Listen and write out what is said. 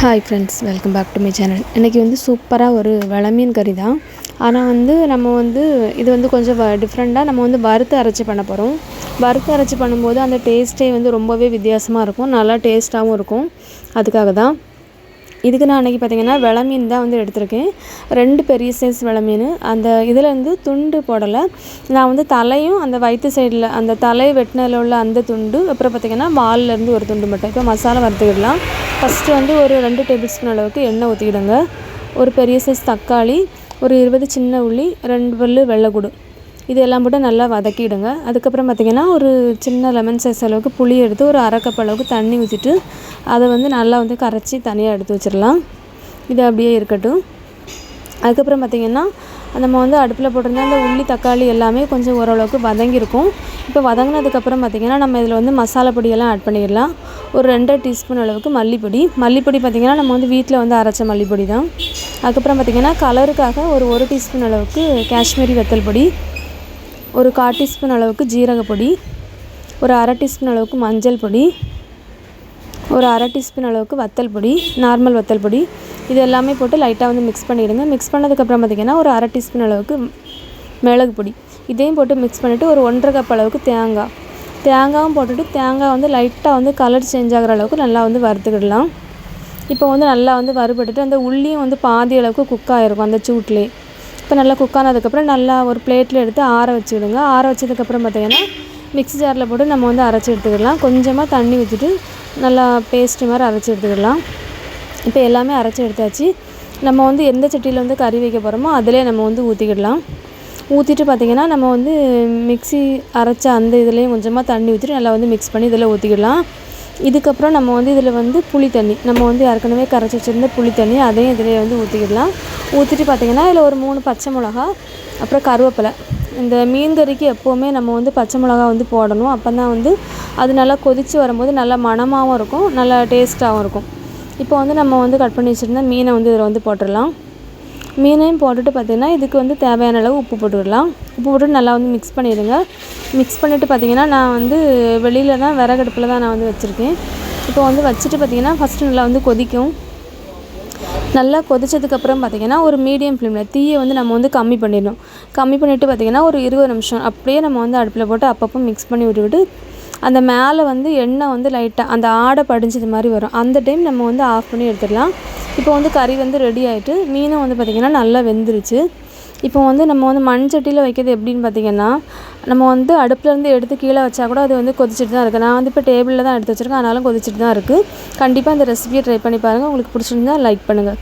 Hi friends welcome back to my channel இன்றைக்கி வந்து சூப்பராக ஒரு விளமீன் கறி தான். ஆனால் வந்து நம்ம வந்து இது வந்து கொஞ்சம் வ டிஃப்ரெண்ட்டாக நம்ம வந்து வறுத்து அரைச்சி பண்ண போகிறோம் வறுத்து அரைச்சி பண்ணும்போது அந்த டேஸ்ட்டே வந்து ரொம்பவே வித்தியாசமாக இருக்கும். நல்லா டேஸ்ட்டாகவும் இருக்கும். அதுக்காக தான். இதுக்கு நான் அன்றைக்கி பார்த்திங்கன்னா வில மீன் தான் வந்து எடுத்திருக்கேன். ரெண்டு பெரிய சைஸ் வில மீன். அந்த இதில் வந்து துண்டு போடலை. நான் வந்து தலையும் அந்த வயிற்று சைடில் அந்த தலை வெட்டினதில் உள்ள அந்த துண்டு அப்புறம் பார்த்திங்கன்னா வால்லேருந்து ஒரு துண்டு மட்டும். இப்போ மசாலா வறுத்துக்கிடலாம். ஃபஸ்ட்டு வந்து ஒரு ரெண்டு டேபிள் ஸ்பூன் அளவுக்கு எண்ணெய் ஊற்றிக்கிடுங்க ஒரு பெரிய சைஸ் தக்காளி ஒரு இருபது சின்ன உள்ளி ரெண்டு பல் வெள்ளைக்கூடு இது எல்லாம் போட்டு நல்லா வதக்கிடுங்க. அதுக்கப்புறம் பார்த்திங்கன்னா ஒரு சின்ன லெமன் சைஸ் அளவுக்கு புளி எடுத்து ஒரு அரை கப் அளவுக்கு தண்ணி ஊற்றிட்டு அதை வந்து நல்லா வந்து கரைச்சி தனியாக எடுத்து வச்சிடலாம். இது அப்படியே இருக்கட்டும். அதுக்கப்புறம் பார்த்திங்கன்னா நம்ம வந்து அடுப்பில் போட்டிருந்தால் அந்த உள்ளி தக்காளி எல்லாமே கொஞ்சம் ஓரளவுக்கு வதங்கியிருக்கும். இப்போ வதங்கினதுக்கப்புறம் பார்த்திங்கன்னா நம்ம இதில் வந்து மசாலா பொடியெல்லாம் ஆட் பண்ணிடலாம். ஒரு ரெண்டரை டீஸ்பூன் அளவுக்கு மல்லிப்பொடி. மல்லிப்பொடி பார்த்திங்கன்னா நம்ம வந்து வீட்டில் வந்து அரைச்ச மல்லிப்பொடி தான் அதுக்கப்புறம் பார்த்திங்கன்னா கலருக்காக ஒரு ஒரு டீஸ்பூன் அளவுக்கு காஷ்மீரி வெத்தல் பொடி. ஒரு கால் டீஸ்பூன் அளவுக்கு ஜீரகப்பொடி ஒரு அரை டீஸ்பூன் அளவுக்கு மஞ்சள் பொடி ஒரு அரை டீஸ்பூன் அளவுக்கு வத்தல் பொடி நார்மல் வத்தல் பொடி. இது எல்லாமே போட்டு லைட்டாக வந்து மிக்ஸ் பண்ணிவிடுங்க மிக்ஸ் பண்ணதுக்கப்புறம் பார்த்திங்கன்னா ஒரு அரை டீஸ்பூன் அளவுக்கு மிளகு பொடி. இதையும் போட்டு மிக்ஸ் பண்ணிவிட்டு ஒரு ஒன்றரை கப் அளவுக்கு தேங்காய். தேங்காயும் போட்டுட்டு தேங்காய் வந்து லைட்டாக வந்து கலர் சேஞ்ச் ஆகிற அளவுக்கு நல்லா வந்து வறுத்துக்கிடலாம். இப்போ வந்து நல்லா வந்து வறுபட்டுட்டு அந்த உள்ளியும் வந்து பாதி அளவுக்கு குக் ஆகிருக்கும் அந்த சூட்லேயே. இப்போ நல்லா குக் ஆனதுக்கப்புறம் நல்லா ஒரு பிளேட்டில் எடுத்து ஆற வச்சுக்கிடுங்க ஆற வச்சதுக்கப்புறம் பார்த்திங்கன்னா மிக்ஸி ஜாரில் போட்டு நம்ம வந்து அரைச்சி எடுத்துக்கிடலாம் கொஞ்சமாக தண்ணி ஊற்றிட்டு நல்லா பேஸ்ட்டு மாதிரி அரைச்சி எடுத்துக்கிடலாம் இப்போ எல்லாமே அரைச்சி எடுத்தாச்சு. நம்ம வந்து எந்த சட்டியில் வந்து கறி வைக்க போகிறோமோ அதிலே நம்ம வந்து ஊற்றிக்கிடலாம் ஊற்றிட்டு பார்த்திங்கன்னா நம்ம வந்து மிக்ஸி அரைச்ச அந்த இதுலேயும் கொஞ்சமாக தண்ணி ஊற்றிட்டு நல்லா வந்து மிக்ஸ் பண்ணி இதில் ஊற்றிக்கிடலாம் இதுக்கப்புறம் நம்ம வந்து இதில் வந்து புளி தண்ணி நம்ம வந்து ஏற்கனவே கரைச்சி வச்சுருந்த புளி தண்ணி அதையும் இதிலே வந்து ஊற்றிக்கிடலாம் ஊற்றிட்டு பார்த்திங்கன்னா இதில் ஒரு மூணு பச்சை மிளகா அப்புறம் கருவேப்பிலை. இந்த மீன் கறிக்கு எப்போவுமே நம்ம வந்து பச்சை மிளகா வந்து போடணும். அப்போ தான் வந்து அது நல்லா கொதித்து வரும்போது நல்லா மணமாகவும் இருக்கும் நல்லா டேஸ்ட்டாகவும் இருக்கும். இப்போ வந்து நம்ம வந்து கட் பண்ணி வச்சுருந்தா மீனை வந்து இதில் வந்து போட்டுடலாம். மீனையும் போட்டுட்டு பார்த்திங்கன்னா இதுக்கு வந்து தேவையான அளவு உப்பு போட்டுடலாம். உப்பு போட்டு நல்லா வந்து மிக்ஸ் பண்ணிடுங்க. மிக்ஸ் பண்ணிவிட்டு பார்த்திங்கன்னா நான் வந்து வெளியில் தான் விறகடுப்பில் தான் நான் வந்து வச்சுருக்கேன். இப்போ வந்து வச்சுட்டு பார்த்திங்கன்னா ஃபஸ்ட்டு நல்லா வந்து கொதிக்கும். நல்லா கொதிச்சதுக்கப்புறம் பார்த்திங்கன்னா ஒரு மீடியம் ஃப்ளேமில் தீயை வந்து நம்ம வந்து கம்மி பண்ணிடணும். கம்மி பண்ணிவிட்டு பார்த்திங்கன்னா ஒரு இருபது நிமிஷம். அப்படியே நம்ம வந்து அடுப்பில் போட்டு அப்பப்போ மிக்ஸ் பண்ணி விட்டுவிட்டு அந்த மேலே வந்து எண்ணெய் வந்து லைட்டாக அந்த ஆடை படிஞ்சது மாதிரி வரும். அந்த டைம் நம்ம வந்து ஆஃப் பண்ணி எடுத்துடலாம். இப்போ வந்து கறி வந்து ரெடி ஆகிட்டு மீனும் வந்து பார்த்திங்கன்னா நல்லா வெந்துருச்சு. இப்போ வந்து நம்ம வந்து மண் சட்டியில் வைக்கிறது எப்படின்னு பார்த்திங்கன்னா நம்ம வந்து அடுப்புலேருந்து எடுத்து கீழே வச்சா கூட அது வந்து கொதிச்சுட்டு தான் இருக்குது நான் வந்து இப்போ டேபிளில் தான் எடுத்து வச்சுருக்கேன். ஆனாலும் கொதிச்சுட்டு தான் இருக்குது கண்டிப்பாக அந்த ரெசிபியை ட்ரை பண்ணி பாருங்கள் உங்களுக்கு பிடிச்சிருந்தா லைக் பண்ணுங்கள்